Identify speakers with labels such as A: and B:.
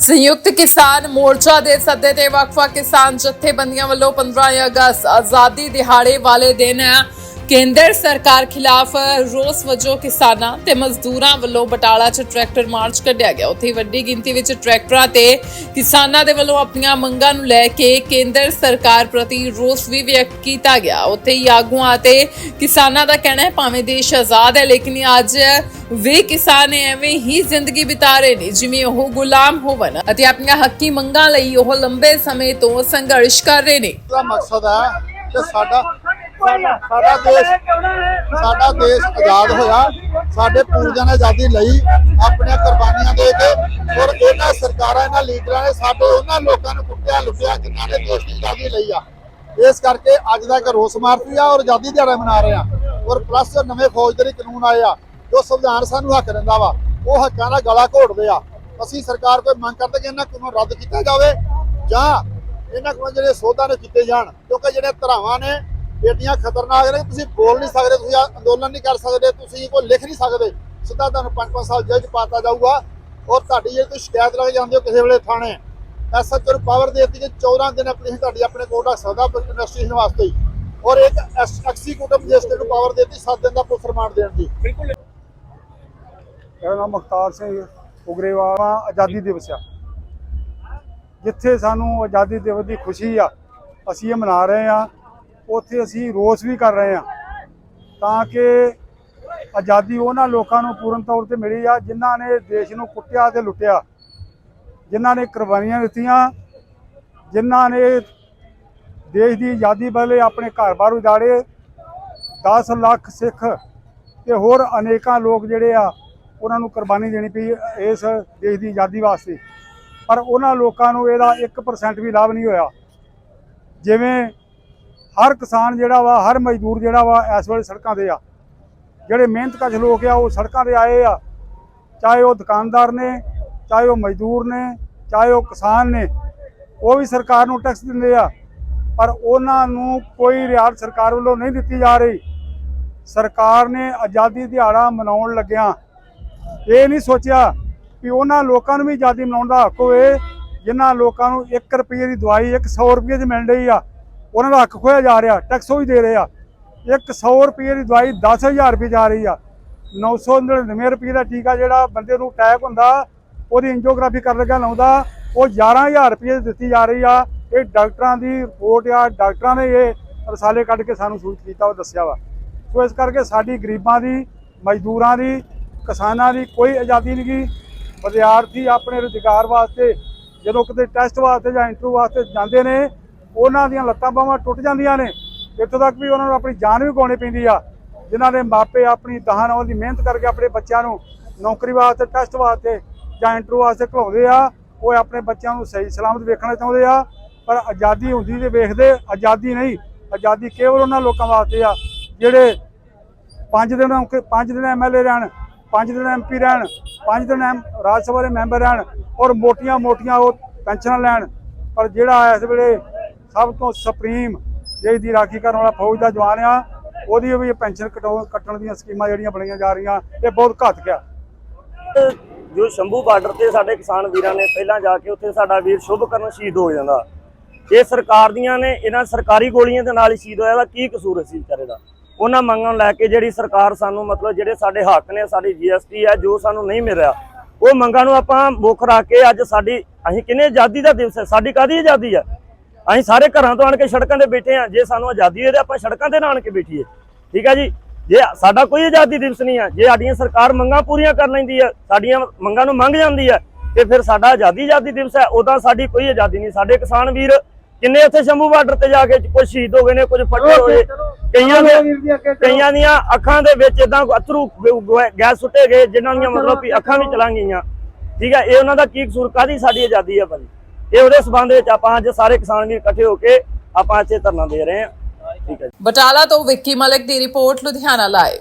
A: ਸੰਯੁਕਤ ਕਿਸਾਨ ਮੋਰਚਾ ਦੇ ਸੱਦੇ ਤੇ ਵੱਖ-ਵੱਖ ਕਿਸਾਨ ਜਥੇਬੰਦੀਆਂ ਵੱਲੋਂ 15 ਅਗਸਤ ਆਜ਼ਾਦੀ ਦਿਹਾੜੇ ਵਾਲੇ ਦਿਨ ਕੇਂਦਰ ਸਰਕਾਰ ਖਿਲਾਫ ਰੋਸ ਵਜੋਂ ਕਿਸਾਨਾਂ ਤੇ ਮਜ਼ਦੂਰਾਂ ਵੱਲੋਂ ਬਟਾਲਾ 'ਚ ਟਰੈਕਟਰ ਮਾਰਚ ਕੱਢਿਆ ਗਿਆ। ਉੱਥੇ ਵੱਡੀ ਗਿਣਤੀ ਵਿੱਚ ਟਰੈਕਟਰਾਂ ਤੇ ਕਿਸਾਨਾਂ ਦੇ ਵੱਲੋਂ ਆਪਣੀਆਂ ਮੰਗਾਂ ਨੂੰ ਲੈ ਕੇ ਕੇਂਦਰ ਸਰਕਾਰ ਪ੍ਰਤੀ ਰੋਸ ਵੀ ਵਿਅਕਤ ਕੀਤਾ ਗਿਆ। ਉੱਥੇ ਹੀ ਆਗੂਆਂ ਅਤੇ ਕਿਸਾਨਾਂ ਦਾ ਕਹਿਣਾ ਹੈ, ਭਾਵੇਂ ਦੇਸ਼ ਆਜ਼ਾਦ ਹੈ, ਲੇਕਿਨ ਅੱਜ ਵੇ ਕਿਸਾਨ ਐਵੇਂ ਹੀ ਜ਼ਿੰਦਗੀ ਬਿਤਾ ਰਹੇ ਨੇ, ਜਿਵੇਂ ਉਹ ਗੁਲਾਮ ਹੋਵਨ ਅਤੇ ਆਪਣੀਆਂ ਹੱਕੀ ਮੰਗਾਂ ਲਈ ਉਹ ਲੰਬੇ ਸਮੇਂ ਤੋਂ ਸੰਘਰਸ਼ ਕਰ ਰਹੇ ਨੇ।
B: ਮਕਸਦ ਹੈ ਕਿ ਸਾਡਾ ਸਾਡਾ ਦੇਸ਼ ਸਾਡਾ ਦੇਸ਼ ਆਜ਼ਾਦ ਹੋਇਆ। ਸਾਡੇ ਪੂਰਵਜਾਂ ਨੇ ਆਜ਼ਾਦੀ ਲਈ ਆਪਣੀਆਂ ਕੁਰਬਾਨੀਆਂ ਦੇ ਕੇ ਔਰ ਇਹਨਾਂ ਸਰਕਾਰਾਂ ਇਹਨਾਂ ਲੀਡਰਾਂ ਨੇ ਸਾਡੇ ਉਹਨਾਂ ਲੋਕਾਂ ਨੂੰ ਕੁੱਟਿਆ ਲੁੱਟਿਆ ਜਿਨ੍ਹਾਂ ਨੇ ਦੇਸ਼ ਦੀ ਆਜ਼ਾਦੀ ਲਈ ਆ। ਇਸ ਕਰਕੇ ਅੱਜ ਦਾ ਇੱਕ ਰੋਸ ਮਾਰਚ ਆ ਔਰ ਆਜ਼ਾਦੀ ਦਿਹਾੜਾ ਮਨਾ ਰਹੇ ਆ। ਔਰ ਪਲੱਸ ਨਵੇਂ ਫੌਜਦਾਰੀ ਕਾਨੂੰਨ ਆਏ ਆ ਜੋ ਸੰਵਿਧਾਨ ਸਾਨੂੰ ਹੱਕ ਦਿੰਦਾ ਵਾ ਉਹ ਹੱਕਾਂ ਦਾ ਗਲਾ ਘੋਟਦੇ ਆ। ਅਸੀਂ ਸਰਕਾਰ ਕੋਈ ਮੰਗ ਕਰਦੇ ਕਿ ਇਹਨਾਂ ਕਾਨੂੰਨ ਰੱਦ ਕੀਤਾ ਜਾਵੇ ਜਾਂ ਇਹਨਾਂ ਕੋਲ ਜਿਹੜੇ ਸੋਧਾਂ ਨੇ ਕੀਤੇ ਜਾਣ ਕਿਉਂਕਿ ਜਿਹੜੇ ਧਰਾਵਾਂ ਨੇ ਏਡੀਆਂ ਖਤਰਨਾਕ ਨੇ ਤੁਸੀਂ ਬੋਲ ਨਹੀਂ ਸਕਦੇ ਤੁਸੀਂ ਅੰਦੋਲਨ ਨਹੀਂ ਕਰ ਸਕਦੇ ਤੁਸੀਂ ਕੋਈ ਲਿਖ ਨਹੀਂ ਸਕਦੇ। ਸਿੱਧਾ ਤੁਹਾਨੂੰ 5-5 ਸਾਲ ਜੇਲ੍ਹ 'ਚ ਪਾਤਾ ਜਾਊਗਾ। ਔਰ ਤੁਹਾਡੀ ਜੇ ਕੋਈ ਸ਼ਿਕਾਇਤ ਲੱਗ ਜਾਂਦੀ ਹੋ ਕਿਸੇ ਵੇਲੇ ਥਾਣੇ ਐਸਐਚਓ ਨੂੰ ਪਾਵਰ ਦੇ ਦਿੱਤੀ ਕਿ 14 ਦਿਨ ਆਪਣੀ ਤੁਹਾਡੀ ਆਪਣੇ ਕੋਲ ਰੱਖ ਸਕਦਾ ਇਨਵੈਸਟੀਗੇਸ਼ਨ ਵਾਸਤੇ ਹੀ। ਔਰ ਇੱਕ ਐਕਸੀਕਿਊਟਿਵ ਮੈਜਿਸਟਰੇਟ ਨੂੰ ਪਾਵਰ ਦੇ ਦਿੱਤੀ 7 ਦਿਨ ਦਾ ਪੁਲਿਸ ਰਿਮਾਂਡ ਦੇਣ ਦੀ।
C: ਮੇਰਾ ਨਾਮ ਮੁਖਤਾਰ ਸਿੰਘ ਉਗਰੇਵਾਲ ਆ ਆਜ਼ਾਦੀ ਦਿਵਸ ਆ। ਜਿੱਥੇ ਸਾਨੂੰ ਆਜ਼ਾਦੀ ਦਿਵਸ ਦੀ ਖੁਸ਼ੀ ਆ ਅਸੀਂ ਇਹ ਮਨਾ ਰਹੇ ਆ ਉੱਥੇ ਅਸੀਂ ਰੋਸ ਵੀ ਕਰ ਰਹੇ ਹਾਂ ਤਾਂ ਕਿ ਆਜ਼ਾਦੀ ਉਹਨਾਂ ਲੋਕਾਂ ਨੂੰ ਪੂਰਨ ਤੌਰ ਤੇ ਮਿਲੀ ਆ ਜਿਨ੍ਹਾਂ ਨੇ ਦੇਸ਼ ਨੂੰ ਕੁੱਟਿਆ ਤੇ ਲੁੱਟਿਆ, ਜਿਨ੍ਹਾਂ ਨੇ ਕੁਰਬਾਨੀਆਂ ਦਿੱਤੀਆਂ, ਜਿਨ੍ਹਾਂ ਨੇ ਦੇਸ਼ ਦੀ ਆਜ਼ਾਦੀ ਬਦਲੇ ਆਪਣੇ ਘਰ-ਬਾਰ ਉਜਾੜੇ 10 ਲੱਖ ਸਿੱਖ ਤੇ ਹੋਰ ਅਨੇਕਾਂ ਲੋਕ ਜਿਹੜੇ ਆ ਉਹਨਾਂ ਨੂੰ ਕੁਰਬਾਨੀ ਦੇਣੀ ਪਈ ਇਸ ਦੇਸ਼ ਦੀ ਆਜ਼ਾਦੀ ਵਾਸਤੇ। ਪਰ ਉਹਨਾਂ ਲੋਕਾਂ ਨੂੰ ਇਹਦਾ 1% ਵੀ ਲਾਭ ਨਹੀਂ ਹੋਇਆ। ਜਿਵੇਂ ਹਰ ਕਿਸਾਨ ਜਿਹੜਾ ਵਾ, ਹਰ ਮਜ਼ਦੂਰ ਜਿਹੜਾ ਵਾ ਇਸ ਵੇਲੇ ਸੜਕਾਂ ਤੇ ਆ। ਜਿਹੜੇ ਮਿਹਨਤਕਸ਼ ਲੋਕ ਆ, ਉਹ ਸੜਕਾਂ ਤੇ ਆਏ ਆ। ਚਾਹੇ ਉਹ ਦੁਕਾਨਦਾਰ ਨੇ, ਚਾਹੇ ਉਹ ਮਜ਼ਦੂਰ ਨੇ, ਚਾਹੇ ਉਹ ਕਿਸਾਨ ਨੇ, ਉਹ ਵੀ ਸਰਕਾਰ ਨੂੰ ਟੈਕਸ ਦਿੰਦੇ ਆ। ਪਰ ਉਹਨਾਂ ਨੂੰ ਕੋਈ ਰਿਆਇਤ ਸਰਕਾਰ ਵੱਲੋਂ ਨਹੀਂ ਦਿੱਤੀ ਜਾ ਰਹੀ। ਸਰਕਾਰ ਨੇ ਆਜ਼ਾਦੀ ਦਿਹਾੜਾ ਮਨਾਉਣ ਲੱਗਿਆ ਇਹ ਨਹੀਂ ਸੋਚਿਆ ਕਿ ਉਹਨਾਂ ਲੋਕਾਂ ਨੂੰ ਵੀ ਆਜ਼ਾਦੀ ਮਨਾਉਣ ਦਾ ਹੱਕ ਹੋਵੇ, ਜਿਨ੍ਹਾਂ ਲੋਕਾਂ ਨੂੰ 1 ਰੁਪਏ ਦੀ ਦਵਾਈ 100 ਰੁਪਏ ਦੀ ਮਿਲ ਰਹੀ ਆ। ਉਹਨਾਂ ਦਾ ਹੱਕ ਖੋਇਆ ਜਾ ਰਿਹਾ, ਟੈਕਸ ਉਹ ਹੀ ਦੇ ਰਹੇ ਆ। 100 ਰੁਪਏ ਦੀ ਦਵਾਈ 10000 ਰੁਪਏ ਜਾ ਰਹੀ ਆ। 999 ਰੁਪਏ ਦਾ ਟੀਕਾ ਜਿਹੜਾ ਬੰਦੇ ਨੂੰ ਅਟੈਕ ਹੁੰਦਾ, ਉਹਦੀ ਐਂਜੀਓਗ੍ਰਾਫੀ ਕਰਨ ਲੱਗਾ ਲਾਉਂਦਾ, ਉਹ 11000 ਰੁਪਏ ਦੀ ਦਿੱਤੀ ਜਾ ਰਹੀ ਆ। ਇਹ ਡਾਕਟਰਾਂ ਦੀ ਰਿਪੋਰਟ ਆ, ਡਾਕਟਰਾਂ ਨੇ ਇਹ ਰਸਾਲੇ ਕੱਢ ਕੇ ਸਾਨੂੰ ਸੂਚਿਤ ਕੀਤਾ, ਉਹ ਦੱਸਿਆ ਵਾ। ਸੋ ਇਸ ਕਰਕੇ ਸਾਡੀ ਗਰੀਬਾਂ ਦੀ, ਮਜ਼ਦੂਰਾਂ ਦੀ, ਕਿਸਾਨਾਂ ਦੀ ਕੋਈ ਆਜ਼ਾਦੀ ਨਹੀਂ ਗੀ ਵਿਦਿਆਰਥੀ ਆਪਣੇ ਰੁਜ਼ਗਾਰ ਵਾਸਤੇ ਜਦੋਂ ਕਿਤੇ ਟੈਸਟ ਵਾਸਤੇ ਜਾਂ ਇੰਟਰਵਿਊ ਵਾਸਤੇ ਜਾਂਦੇ ਨੇ ਉਹਨਾਂ ਦੀਆਂ ਲੱਤਾਂ ਬਾਹਾਂ ਟੁੱਟ ਜਾਂਦੀਆਂ ਨੇ। ਇੱਥੋਂ ਤੱਕ ਵੀ ਉਹਨਾਂ ਨੂੰ ਆਪਣੀ ਜਾਨ ਵੀ ਗਵਾਉਣੀ ਪੈਂਦੀ ਆ। ਜਿਨ੍ਹਾਂ ਦੇ ਮਾਪੇ ਆਪਣੀ ਦਹਾਂ ਨਾਲ ਮਿਹਨਤ ਕਰਕੇ ਆਪਣੇ ਬੱਚਿਆਂ ਨੂੰ ਨੌਕਰੀ ਵਾਸਤੇ, ਟੈਸਟ ਵਾਸਤੇ ਜਾਂ ਇੰਟਰਵਿਊ ਵਾਸਤੇ ਘਲਾਉਂਦੇ ਆ, ਉਹ ਆਪਣੇ ਬੱਚਿਆਂ ਨੂੰ ਸਹੀ ਸਲਾਮਤ ਵੇਖਣਾ ਚਾਹੁੰਦੇ ਆ। ਪਰ ਆਜ਼ਾਦੀ ਹੁੰਦੀ ਤੇ ਵੇਖਦੇ, ਆਜ਼ਾਦੀ ਨਹੀਂ। ਆਜ਼ਾਦੀ ਕੇਵਲ ਉਹਨਾਂ ਲੋਕਾਂ ਵਾਸਤੇ ਆ, ਜਿਹੜੇ ਪੰਜ ਦਿਨ ਪੰਜ ਦਿਨ ਐਮਐਲਏ ਰਹਿਣ, ਪੰਜ ਦਿਨ ਐਮਪੀ ਰਹਿਣ, ਪੰਜ ਦਿਨ ਐਮ ਰਾਜ ਸਭਾ ਦੇ ਮੈਂਬਰ ਰਹਿਣ ਔਰ ਮੋਟੀਆਂ ਮੋਟੀਆਂ ਉਹ ਪੈਨਸ਼ਨਾਂ ਲੈਣ। ਪਰ ਜਿਹੜਾ ਇਸ ਵੇਲੇ ਸਭ ਤੋਂ ਸੁਪਰੀਮ ਦੇਸ਼ ਦੀ ਰਾਖੀ ਕਰਨ ਵਾਲਾ ਫੌਜ ਦਾ ਜਵਾਨ ਆ, ਉਹਦੀ ਵੀ ਪੈਨਸ਼ਨ ਕੱਟਣ ਦੀਆਂ ਸਕੀਮਾਂ ਜਿਹੜੀਆਂ ਬਣਾਈਆਂ ਜਾ ਰਹੀਆਂ, ਇਹ ਬਹੁਤ ਘਾਤਕ ਆ।
D: ਜੋ ਸ਼ੰਭੂ ਬਾਰਡਰ ਤੇ ਸਾਡੇ ਕਿਸਾਨ ਵੀਰਾਂ ਨੇ ਪਹਿਲਾਂ ਜਾ ਕੇ ਉੱਥੇ ਸਾਡਾ ਵੀਰ ਸ਼ੁਭ ਸ਼ਹੀਦ ਹੋ ਜਾਂਦਾ। ਇਹ ਸਰਕਾਰ ਦੀਆਂ ਨੇ, ਇਹਨਾਂ ਸਰਕਾਰੀ ਗੋਲੀਆਂ ਦੇ ਨਾਲ ਹੀ ਸ਼ਹੀਦ ਹੋਇਆ ਦਾ ਕੀ ਕਸੂਰ ਅਸੀਂ ਵਿਚਾਰੇ ਦਾ? ਉਹਨਾਂ ਮੰਗਾਂ ਨੂੰ ਲੈ ਕੇ ਜਿਹੜੀ ਸਰਕਾਰ ਸਾਨੂੰ ਮਤਲਬ ਜਿਹੜੇ ਸਾਡੇ ਹੱਕ ਨੇ, ਸਾਡੀ ਜੀਐਸਟੀ ਹੈ, ਜੋ ਸਾਨੂੰ ਨਹੀਂ ਮਿਲ ਰਿਹਾ, ਉਹ ਮੰਗਾਂ ਨੂੰ ਆਪਾਂ ਮੁੱਖ ਰੱਖ ਕੇ ਅੱਜ ਸਾਡੀ, ਅਸੀਂ ਕਿੰਨੇ ਆਜ਼ਾਦੀ ਦਾ ਦਿਵਸ ਹੈ, ਸਾਡੀ ਕਾਦੀ ਆਜ਼ਾਦੀ ਹੈ? ਅਸੀਂ ਸਾਰੇ ਘਰਾਂ ਤੋਂ ਆਣ ਕੇ ਸੜਕਾਂ ਤੇ ਬੈਠੇ ਆ ਜੇ ਸਾਨੂੰ ਆਜ਼ਾਦੀ ਹੋਵੇ ਆਪਾਂ ਸੜਕਾਂ ਤੇ ਨਾ ਆਣ ਕੇ ਬੈਠੀਏ। ਠੀਕ ਹੈ ਜੀ? ਜੇ ਸਾਡਾ ਕੋਈ ਆਜ਼ਾਦੀ ਦਿਵਸ ਨਹੀਂ ਹੈ ਜੇ ਸਾਡੀਆਂ ਸਰਕਾਰ ਮੰਗਾਂ ਪੂਰੀਆਂ ਕਰ ਲੈਂਦੀ ਹੈ ਸਾਡੀਆਂ ਮੰਗਾਂ ਨੂੰ ਮੰਗ ਜਾਂਦੀ ਹੈ ਤੇ ਫਿਰ ਸਾਡਾ ਆਜ਼ਾਦੀ ਆਜ਼ਾਦੀ ਦਿਵਸ ਹੈ ਉਦਾਂ ਸਾਡੀ ਕੋਈ ਆਜ਼ਾਦੀ ਨਹੀਂ। ਸਾਡੇ ਕਿਸਾਨ ਵੀਰ ਕਿੰਨੇ ਉੱਥੇ ਸ਼ੰਭੂ ਬਾਰਡਰ ਤੇ ਜਾ ਕੇ ਕੁਝ ਸ਼ਹੀਦ ਹੋ ਗਏ ਨੇ ਕੁਝ ਫੱਟੇ ਹੋਏ ਕਈਆਂ ਦੇ ਕਈਆਂ ਦੀਆਂ ਅੱਖਾਂ ਦੇ ਵਿੱਚ ਇਦਾਂ ਅਥਰੂ ਗੈਸ ਸੁੱਟੇ ਗਏ ਜਿਨ੍ਹਾਂ ਦੀਆਂ ਮਤਲਬ ਵੀ ਅੱਖਾਂ ਵੀ ਚਲਾਂ। ਗਈਆਂ। ਠੀਕ ਹੈ ਇਹ ਉਹਨਾਂ ਦਾ ਕੀ ਕਸੂਰ ਕਾਦੀ ਸਾਡੀ ਆਜ਼ਾਦੀ ਹੈ ਭਾਜੀ? ਇਹ ਉਹਦੇ ਸਬੰਧ ਵਿੱਚ ਆਪਾਂ ਅੱਜ ਸਾਰੇ ਕਿਸਾਨ ਵੀਰ ਇਕੱਠੇ ਹੋ ਕੇ ਆਪਾਂ ਇੱਥੇ ਧਰਨਾ ਦੇ ਰਹੇ ਹਾਂ। ਠੀਕ ਹੈ
A: ਬਟਾਲਾ ਤੋਂ ਵਿੱਕੀ ਮਲਕ ਦੀ ਰਿਪੋਰਟ ਲੁਧਿਆਣਾ ਲਾਏ।